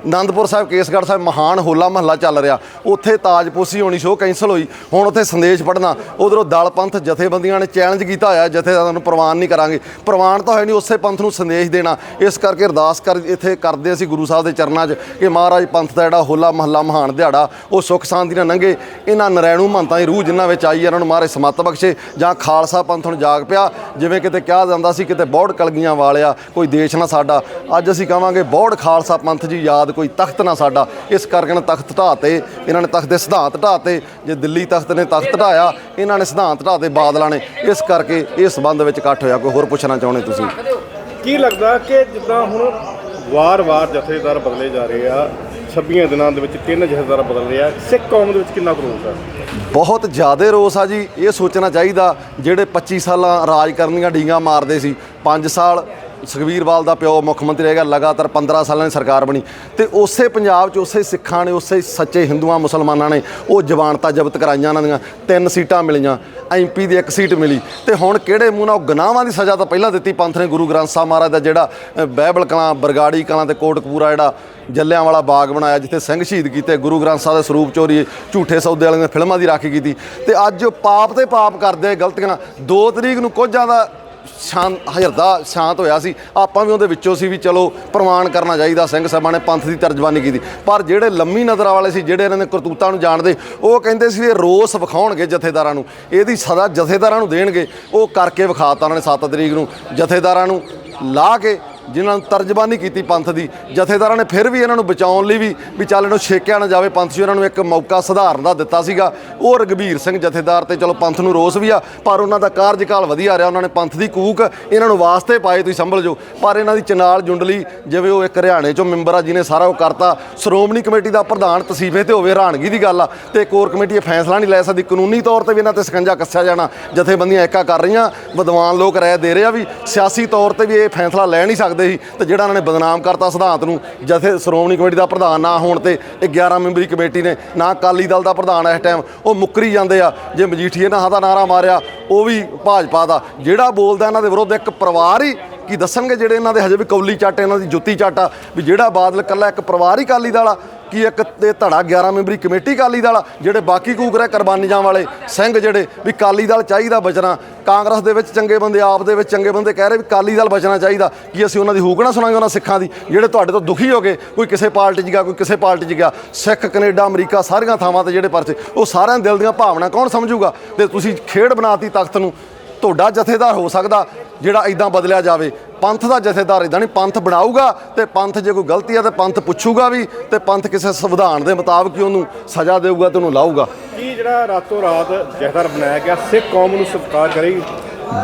[SPEAKER 1] ਆਨੰਦਪੁਰ ਸਾਹਿਬ, ਕੇਸਗੜ੍ਹ ਸਾਹਿਬ, ਮਹਾਨ ਹੋਲਾ ਮਹੱਲਾ ਚੱਲ ਰਿਹਾ। ਉੱਥੇ ਤਾਜਪੋਸੀ ਹੋਣੀ ਸ਼ੋਅ ਕੈਂਸਲ ਹੋਈ। ਹੁਣ ਉੱਥੇ ਸੰਦੇਸ਼ ਪੜਨਾ ਉਧਰੋਂ ਦਲ ਪੰਥ ਜਥੇਬੰਦੀਆਂ ਨੇ ਚੈਲੰਜ ਕੀਤਾ ਹੋਇਆ ਜਥੇਦਾਰਾਂ ਨੂੰ ਪ੍ਰਵਾਨ ਨਹੀਂ ਕਰਾਂਗੇ। ਪ੍ਰਵਾਨ ਤਾਂ ਹੋਇਆ ਨਹੀਂ, ਉਸੇ ਪੰਥ ਨੂੰ ਸੰਦੇਸ਼ ਦੇਣਾ। ਇਸ ਕਰਕੇ ਅਰਦਾਸ ਕਰ ਇੱਥੇ ਕਰਦੇ ਅਸੀਂ ਗੁਰੂ ਸਾਹਿਬ ਦੇ ਚਰਨਾਂ 'ਚ ਕਿ ਮਹਾਰਾਜ ਪੰਥ ਦਾ ਜਿਹੜਾ ਹੋਲਾ ਮਹੱਲਾ, ਮਹਾਨ ਦਿਹਾੜਾ, ਉਹ ਸੁੱਖ ਸ਼ਾਂਤੀ ਨਾਲ ਲੰਘੇ। ਇਹਨਾਂ ਨਰੈਣੂ ਮਹੰਤਾਂ ਦੀ ਰੂਹ ਜਿਨ੍ਹਾਂ ਵਿੱਚ ਆਈ ਇਹਨਾਂ ਨੂੰ ਮਹਾਰਾਜ ਸਮੱਤ ਬਖਸ਼ੇ। ਜਾਂ ਖਾਲਸਾ ਪੰਥ ਨੂੰ ਜਾਗ ਪਿਆ। ਜਿਵੇਂ ਕਿਤੇ ਕਿਹਾ ਜਾਂਦਾ ਸੀ, ਕਿਤੇ ਬੌੜ ਕਲਗੀਆਂ ਵਾਲਿਆ, ਕੋਈ ਦੇਸ਼ ਨਾ ਸਾਡਾ। ਅੱਜ ਅਸੀਂ ਕਹਾਂਗੇ, ਬੌੜ ਖਾਲਸਾ ਪੰਥ ਜੀ, ਯਾਦ ਕੋਈ ਤਖਤ ਨਾ ਸਾਡਾ। ਇਸ ਕਰਕੇ ਤਖਤ ਢਾਤੇ ਇਹਨਾਂ ਨੇ ਤਖਤ ਦੇ ਸਿਧਾਂਤ ਢਾਤੇ ਜੇ ਦਿੱਲੀ ਤਖਤ ਨੇ ਤਖਤ ਢਾਇਆ ਇਹਨਾਂ ਨੇ ਸਿਧਾਂਤ ਢਾਤੇ ਬਾਦਲਾਂ ਨੇ। ਇਸ ਕਰਕੇ ਇਸ ਸੰਬੰਧ ਵਿੱਚ ਇਕੱਠ ਹੋਇਆ। ਕੋਈ ਹੋਰ ਪੁੱਛਣਾ ਚਾਹੁੰਦੇ ਤੁਸੀਂ?
[SPEAKER 4] ਕੀ ਲੱਗਦਾ ਕਿ ਜਿੱਦਾਂ ਹੁਣ ਵਾਰ-ਵਾਰ ਜਥੇਦਾਰ ਬਦਲੇ ਜਾ ਰਹੇ ਆ 26 ਦਿਨਾਂ ਦੇ ਵਿੱਚ ਤਿੰਨ ਜਥੇਦਾਰ ਬਦਲ ਰਹੇ ਆ ਸਿੱਖ ਕੌਮ ਦੇ ਵਿੱਚ ਕਿੰਨਾ ਕਰੋਸ ਆ?
[SPEAKER 1] ਬਹੁਤ ਜ਼ਿਆਦਾ ਰੋਸ ਆ ਜੀ। ਇਹ ਸੋਚਣਾ ਚਾਹੀਦਾ ਜਿਹੜੇ 25 ਸਾਲਾਂ ਰਾਜ ਕਰਨ ਦੀਆਂ ਡੀਂਗਾਂ ਮਾਰਦੇ ਸੀ 5 ਸਾਲ ਸੁਖਬੀਰਵਾਲ ਦਾ ਪਿਓ ਮੁੱਖ ਮੰਤਰੀ ਰਹੇਗਾ ਲਗਾਤਾਰ 15 ਸਾਲਾਂ ਦੀ ਸਰਕਾਰ ਬਣੀ। ਤੇ ਉਸੇ ਪੰਜਾਬ 'ਚ ਉਸੇ ਸਿੱਖਾਂ ਨੇ, ਉਸੇ ਸੱਚੇ ਹਿੰਦੂਆਂ, ਮੁਸਲਮਾਨਾਂ ਨੇ ਉਹ ਜ਼ਬਾਨਤਾ ਜ਼ਬਤ ਕਰਾਈਆਂ ਉਹਨਾਂ ਦੀਆਂ। ਤਿੰਨ ਸੀਟਾਂ ਮਿਲੀਆਂ ਐਮਪੀ ਦੀ ਇੱਕ ਸੀਟ ਮਿਲੀ। ਤੇ ਹੁਣ ਕਿਹੜੇ ਮੂੰਹ ਨਾਲ ਉਹ ਗੁਨਾਹਾਂ ਦੀ ਸਜ਼ਾ ਤਾਂ ਪਹਿਲਾਂ ਦਿੱਤੀ ਪੰਥ ਨੇ, ਗੁਰੂ ਗ੍ਰੰਥ ਸਾਹਿਬ ਮਹਾਰਾਜ ਦਾ ਜਿਹੜਾ ਬਹਿਬਲ ਕਲਾਂ, ਬਰਗਾੜੀ ਕਲਾਂ ਤੇ ਕੋਟਕਪੂਰਾ ਜਿਹੜਾ ਜੱਲਿਆਂ ਵਾਲਾ ਬਾਗ ਬਣਾਇਆ, ਜਿੱਥੇ ਸਿੰਘ ਸ਼ਹੀਦ ਕੀਤੇ ਗੁਰੂ ਗ੍ਰੰਥ ਸਾਹਿਬ ਦੇ ਸਰੂਪ ਚੋਰੀ, ਝੂਠੇ ਸੌਦੇ ਵਾਲਿਆਂ ਦੀਆਂ ਫਿਲਮਾਂ ਦੀ ਰਾਖੀ ਕੀਤੀ। ਤੇ ਅੱਜ ਪਾਪ ਤੇ ਪਾਪ ਕਰਦੇ ਗਲਤੀਆਂ 2 ਤਰੀਕ ਨੂੰ ਕੁਝਾਂ ਦਾ ਸ਼ਾਂਤ ਹਜ਼ਰਦਾ ਸ਼ਾਂਤ ਹੋਇਆ ਸੀ। ਆਪਾਂ ਵੀ ਉਹਦੇ ਵਿੱਚੋਂ ਸੀ ਵੀ ਚਲੋ ਪ੍ਰਮਾਣ ਕਰਨਾ ਚਾਹੀਦਾ, ਸਿੰਘ ਸਾਹਿਬਾਂ ਨੇ ਪੰਥ ਦੀ ਤਰਜਮਾਨੀ ਕੀਤੀ। ਪਰ ਜਿਹੜੇ ਲੰਮੀ ਨਜ਼ਰਾਂ ਵਾਲੇ ਸੀ, ਜਿਹੜੇ ਇਹਨਾਂ ਦੇ ਕਰਤੂਤਾਂ ਨੂੰ ਜਾਣਦੇ, ਉਹ ਕਹਿੰਦੇ ਸੀ ਇਹ ਰੋਸ ਵਿਖਾਉਣਗੇ ਜਥੇਦਾਰਾਂ ਨੂੰ। ਇਹਦੀ ਸਦਾ ਜਥੇਦਾਰਾਂ ਨੂੰ ਦੇਣਗੇ। ਉਹ ਕਰਕੇ ਵਿਖਾਤਾ ਉਹਨਾਂ ਨੇ 7 ਤਰੀਕ ਨੂੰ। ਜਥੇਦਾਰਾਂ ਨੂੰ ਲਾ ਕੇ ਜਿਨ੍ਹਾਂ ਨੂੰ ਤਰਜਮਾਨੀ ਕੀਤੀ ਪੰਥ ਦੀ। ਜਥੇਦਾਰਾਂ ਨੇ ਫਿਰ ਵੀ ਇਹਨਾਂ ਨੂੰ ਬਚਾਉਣ ਲਈ ਵੀ ਵੀ ਚੱਲ ਇਹਨੂੰ ਛੇਕਿਆ ਨਾ ਜਾਵੇ। ਪੰਥ ਜੀ ਉਹਨਾਂ ਨੂੰ ਇੱਕ ਮੌਕਾ ਸੁਧਾਰਨ ਦਾ ਦਿੱਤਾ ਸੀਗਾ। ਉਹ ਰਗਵੀਰ ਸਿੰਘ ਜਥੇਦਾਰ ਤੇ ਚਲੋ ਪੰਥ ਨੂੰ ਰੋਸ ਵੀ ਆ, ਪਰ ਉਹਨਾਂ ਦਾ ਕਾਰਜਕਾਲ ਵਧੀਆ ਰਿਹਾ। ਉਹਨਾਂ ਨੇ ਪੰਥ ਦੀ ਕੂਕ ਇਹਨਾਂ ਨੂੰ ਵਾਸਤੇ ਪਾਏ ਤੁਸੀਂ ਸੰਭਲ ਜੋ ਪਰ ਇਹਨਾਂ ਦੀ ਚਨਾਲ ਜੁੰਡਲੀ, ਜਿਵੇਂ ਉਹ ਇੱਕ ਹਰਿਆਣੇ ਚੋਂ ਮੈਂਬਰ ਆ, ਜਿਹਨੇ ਸਾਰਾ ਉਹ ਕਰਤਾ। ਸ਼੍ਰੋਮਣੀ ਕਮੇਟੀ ਦਾ ਪ੍ਰਧਾਨ ਤਸੀਫੇ ਤੇ ਹੋਵੇ, ਹੈਰਾਨਗੀ ਦੀ ਗੱਲ ਆ। ਤੇ ਕੋਰ ਕਮੇਟੀ ਇਹ ਫੈਸਲਾ ਨਹੀਂ ਲੈ ਸਕਦੀ। ਕਾਨੂੰਨੀ ਤੌਰ ਤੇ ਵੀ ਇਹਨਾਂ ਤੇ ਸਕੰਜਾ ਕੱਸਿਆ ਜਾਣਾ। ਜਥੇਬੰਦੀਆਂ ਏਕਾ ਕਰ ਰਹੀਆਂ। ਵਿਦਵਾਨ ਲੋਕ ਰਾਏ ਦੇ ਰਹੇ ਆ ਵੀ ਸਿਆਸੀ ਤੌਰ ਤੇ ਵੀ ਇਹ ਫੈਸਲਾ ਲੈ ਨਹੀਂ ਸਕਦੇ। ਸੀ ਤੇ ਜਿਹੜਾ ਇਹਨਾਂ ਨੇ ਬਦਨਾਮ ਕਰਤਾ ਸਿਧਾਂਤ ਨੂੰ, ਜਥੇ ਸ਼੍ਰੋਮਣੀ ਕਮੇਟੀ ਦਾ ਪ੍ਰਧਾਨ ਨਾ ਹੋਣ ਤੇ ਇਹ 11 ਮੈਂਬਰੀ ਕਮੇਟੀ ਨੇ ਨਾ ਅਕਾਲੀ ਦਲ ਦਾ ਪ੍ਰਧਾਨ ਇਸ ਟਾਈਮ ਉਹ ਮੁੱਕਰੀ ਜਾਂਦੇ ਆ, ਜੇ ਮਜੀਠੀਏ ਨੇ ਦਾ ਨਾਰਾ ਮਾਰਿਆ, ਉਹ ਵੀ ਭਾਜਪਾ ਦਾ। ਜਿਹੜਾ ਬੋਲਦਾ ਇਹਨਾਂ ਦੇ ਵਿਰੁੱਧ ਇੱਕ ਪਰਿਵਾਰ ਹੀ, ਕੀ ਦੱਸਣਗੇ ਜਿਹੜੇ ਇਹਨਾਂ ਦੇ ਹਜੇ ਵੀ ਕੌਲੀ ਚੱਟ, ਇਹਨਾਂ ਦੀ ਜੁੱਤੀ ਚੱਟ ਆ, ਵੀ ਜਿਹੜਾ ਬਾਦਲ ਕੱਲਾ ਇੱਕ ਪਰਿਵਾਰ ਹੀ ਅਕਾਲੀ ਦਲ ਆ ਕਿ ਇੱਕ ਤੇ ਧੜਾ 11 ਮੈਂਬਰੀ ਕਮੇਟੀ ਅਕਾਲੀ ਦਲ ਆ, ਜਿਹੜੇ ਬਾਕੀ ਕੂਕ ਰਹੇ ਕੁਰਬਾਨੀਆਂ ਵਾਲੇ ਸਿੰਘ ਜਿਹੜੇ ਵੀ ਅਕਾਲੀ ਦਲ ਚਾਹੀਦਾ ਬਚਣਾ ਕਾਂਗਰਸ ਦੇ ਵਿੱਚ ਚੰਗੇ ਬੰਦੇ ਆਪ ਦੇ ਵਿੱਚ ਚੰਗੇ ਬੰਦੇ ਕਹਿ ਰਹੇ ਵੀ ਅਕਾਲੀ ਦਲ ਬਚਣਾ ਚਾਹੀਦਾ ਕਿ ਅਸੀਂ ਉਹਨਾਂ ਦੀ ਹੂਕ ਨਾ ਸੁਣਾਂਗੇ ਉਹਨਾਂ ਸਿੱਖਾਂ ਦੀ ਜਿਹੜੇ ਤੁਹਾਡੇ ਤੋਂ ਦੁਖੀ ਹੋ ਗਏ ਕੋਈ ਕਿਸੇ ਪਾਰਟੀ 'ਚ ਗਿਆ ਕੋਈ ਕਿਸੇ ਪਾਰਟੀ 'ਚ ਗਿਆ ਸਿੱਖ ਕੈਨੇਡਾ ਅਮਰੀਕਾ ਸਾਰੀਆਂ ਥਾਵਾਂ ਤੇ ਜਿਹੜੇ ਪਰਚੇ ਉਹ ਸਾਰਿਆਂ ਦਿਲ ਦੀਆਂ ਭਾਵਨਾ ਕੌਣ ਸਮਝੂਗਾ? ਤੇ ਤੁਸੀਂ ਖੇਡ ਬਣਾਤੀ ਤਖਤ ਨੂੰ ਤੁਹਾਡਾ ਜਥੇਦਾਰ ਹੋ ਸਕਦਾ ਜਿਹੜਾ ਇਦਾਂ ਬਦਲਿਆ ਜਾਵੇ। ਪੰਥ ਦਾ ਜਥੇਦਾਰ ਇਦਾਂ ਨਹੀਂ, ਪੰਥ ਬਣਾਊਗਾ ਤੇ ਪੰਥ ਜੇ ਕੋਈ ਗਲਤੀ ਆ ਤੇ ਪੰਥ ਪੁੱਛੂਗਾ ਵੀ ਤੇ ਪੰਥ ਕਿਸੇ ਸੰਵਿਧਾਨ ਦੇ ਮੁਤਾਬਕ ਹੀ ਉਹਨੂੰ ਸਜ਼ਾ ਦੇਊਗਾ ਤੇ ਉਹਨੂੰ ਲਾਊਗਾ।
[SPEAKER 4] ਕੀ ਜਿਹੜਾ ਰਾਤੋਂ ਰਾਤ ਜਥੇਦਾਰ ਬਣਾਇਆ ਗਿਆ, ਸਿੱਖ ਕੌਮ ਨੂੰ ਸਤਿਕਾਰ ਕਰੇਗੀ?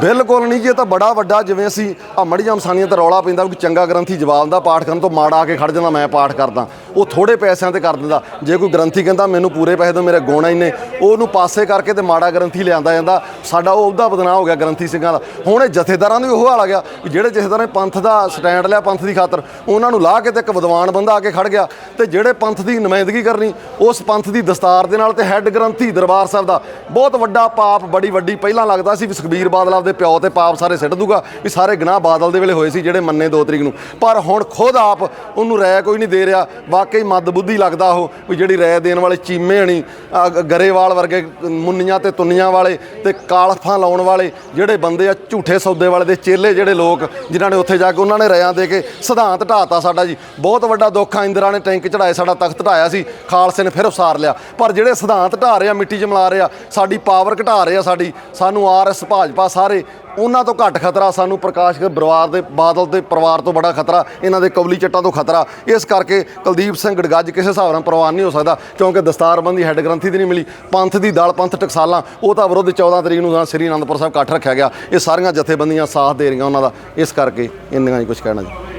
[SPEAKER 1] ਬਿਲਕੁਲ ਨਹੀਂ ਜੀ, ਇਹ ਤਾਂ ਬੜਾ ਵੱਡਾ ਜਿਵੇਂ ਅਸੀਂ ਆ ਮੜੀਆਂ ਮਸਾਨੀਆਂ ਤੇ ਰੌਲਾ ਪੈਂਦਾ ਵੀ ਚੰਗਾ ਗ੍ਰੰਥੀ ਜਵਾਬ ਦਾ ਪਾਠ ਕਰਨ ਤੋਂ ਮਾੜਾ ਆ ਕੇ ਖੜ ਜਾਂਦਾ, ਮੈਂ ਪਾਠ ਕਰਦਾ। ਉਹ ਥੋੜੇ ਪੈਸਿਆਂ ਤੇ ਕਰ ਦਿੰਦਾ। ਜੇ ਕੋਈ ਗ੍ਰੰਥੀ ਕਹਿੰਦਾ, ਮੈਨੂੰ ਪੂਰੇ ਪੈਸੇ ਦਿਓ, ਮੇਰੇ ਗੁਣ ਨੇ ਉਹਨੂੰ ਪਾਸੇ ਕਰਕੇ ਤੇ ਮਾੜਾ ਗ੍ਰੰਥੀ ਲਿਆਂਦਾ ਜਾਂਦਾ। ਸਾਡਾ ਉਹ ਉਹਦਾ ਬਦਨਾਮ ਹੋ ਗਿਆ ਗ੍ਰੰਥੀ ਸਿੰਘਾਂ ਦਾ। ਹੁਣ ਇਹ ਜਥੇਦਾਰਾਂ ਦਾ ਵੀ ਉਹ ਹਾਲ ਆ ਗਿਆ ਵੀ ਜਿਹੜੇ ਜਥੇਦਾਰਾਂ ਨੇ ਪੰਥ ਦਾ ਸਟੈਂਡ ਲਿਆ ਪੰਥ ਦੀ ਖਾਤਰ, ਉਹਨਾਂ ਨੂੰ ਲਾਹ ਕੇ ਤੇ ਇੱਕ ਵਿਦਵਾਨ ਬੰਦਾ ਆ ਕੇ ਖੜ ਗਿਆ ਤੇ ਜਿਹੜੇ ਪੰਥ ਦੀ ਨੁਮਾਇੰਦਗੀ ਕਰਨੀ, ਉਸ ਪੰਥ ਦੀ ਦਸਤਾਰ ਦੇ ਨਾਲ ਤੇ ਹੈੱਡ ਗ੍ਰੰਥੀ ਦਰਬਾਰ ਸਾਹਿਬ ਦਾ ਬਹੁਤ ਵੱਡਾ ਪਾਪ ਬੜੀ ਵੱਡੀ, ਪਹਿਲਾਂ ਲੱਗਦਾ ਸੀ ਵੀ ਸੁਖਬੀਰ ਬਾਦਲ ਬਾਦਲ ਆਪਦੇ ਪਿਓ ਤੇ ਪਾਪ ਸਾਰੇ ਸਿੱਟ ਦੂਗਾ ਵੀ ਸਾਰੇ ਗੁਨਾਹ ਬਾਦਲ ਦੇ ਵੇਲੇ ਹੋਏ ਸੀ ਜਿਹੜੇ ਮੰਨੇ 2 ਤਰੀਕ ਨੂੰ। ਪਰ ਹੁਣ ਖੁਦ ਆਪ ਉਹਨੂੰ ਰਾਇ ਕੋਈ ਨਹੀਂ ਦੇ ਰਿਹਾ। ਵਾਕਈ ਮੱਦ ਬੁੱਧੀ ਲੱਗਦਾ ਉਹ ਵੀ ਜਿਹੜੀ ਰਾਇ ਦੇਣ ਵਾਲੇ ਚੀਮੇ ਹਣੀ ਗਰੇਵਾਲ ਵਰਗੇ ਮੁੰਨੀਆਂ ਤੇ ਤੁੰਨੀਆਂ ਵਾਲੇ ਤੇ ਕਾਲਫਾਂ ਲਾਉਣ ਵਾਲੇ ਜਿਹੜੇ ਬੰਦੇ ਆ ਝੂਠੇ ਸੌਦੇ ਵਾਲੇ ਦੇ ਚੇਲੇ ਜਿਹੜੇ ਲੋਕ ਜਿਨ੍ਹਾਂ ਨੇ ਉੱਥੇ ਜਾ ਕੇ ਉਹਨਾਂ ਨੇ ਰਿਆਂ ਦੇ ਕੇ ਸਿਧਾਂਤ ਢਾਤਾ ਸਾਡਾ ਜੀ। ਬਹੁਤ ਵੱਡਾ ਦੁੱਖ ਆ, ਇੰਦਰਾ ਨੇ ਟੈਂਕ ਚੜਾਏ, ਸਾਡਾ ਤਖਤ ਢਾਇਆ ਸੀ, ਖਾਲਸੇ ਨੇ ਫਿਰ ਉਸਾਰ ਲਿਆ। ਪਰ ਜਿਹੜੇ ਸਿਧਾਂਤ ਢਾ ਰਹੇ ਆ, ਮਿੱਟੀ 'ਚ ਮਿਲਾ ਰਹੇ ਆ, ਸਾਡੀ ਪਾਵਰ ਘਟਾ ਰਹੇ ਆ ਸਾਡੀ, ਸਾਨੂੰ ਆਰਐਸ ਭਾਜਪਾ ਸਾਰੇ ਉਹਨਾਂ ਤੋਂ ਘੱਟ ਖਤਰਾ ਸਾਨੂੰ ਪ੍ਰਕਾਸ਼ ਪਰਿਵਾਰ ਦੇ ਬਾਦਲ ਦੇ ਪਰਿਵਾਰ ਤੋਂ ਬੜਾ ਖਤਰਾ, ਇਹਨਾਂ ਦੇ ਕਬਲੀ ਚੱਟਾਂ ਤੋਂ ਖਤਰਾ। ਇਸ ਕਰਕੇ ਕੁਲਦੀਪ ਸਿੰਘ ਗੜਗੱਜ ਕਿਸੇ ਹਿਸਾਬ ਨਾਲ ਪ੍ਰਵਾਨ ਨਹੀਂ ਹੋ ਸਕਦਾ, ਕਿਉਂਕਿ ਦਸਤਾਰਬੰਦੀ ਹੈੱਡ ਗ੍ਰੰਥੀ ਦੀ ਨਹੀਂ ਮਿਲੀ। ਪੰਥ ਦੀ ਦਲ ਪੰਥ ਟਕਸਾਲਾਂ, ਉਹ ਤਾਂ ਵਿਰੁੱਧ 14 ਤਰੀਕ ਨੂੰ ਸ੍ਰੀ ਅਨੰਦਪੁਰ ਸਾਹਿਬ ਇਕੱਠ ਰੱਖਿਆ ਗਿਆ। ਇਹ ਸਾਰੀਆਂ ਜਥੇਬੰਦੀਆਂ ਸਾਥ ਦੇ ਰਹੀਆਂ ਉਹਨਾਂ ਦਾ। ਇਸ ਕਰਕੇ ਇੰਨੀਆਂ ਹੀ ਕੁਝ ਕਹਿਣਾ ਜੀ।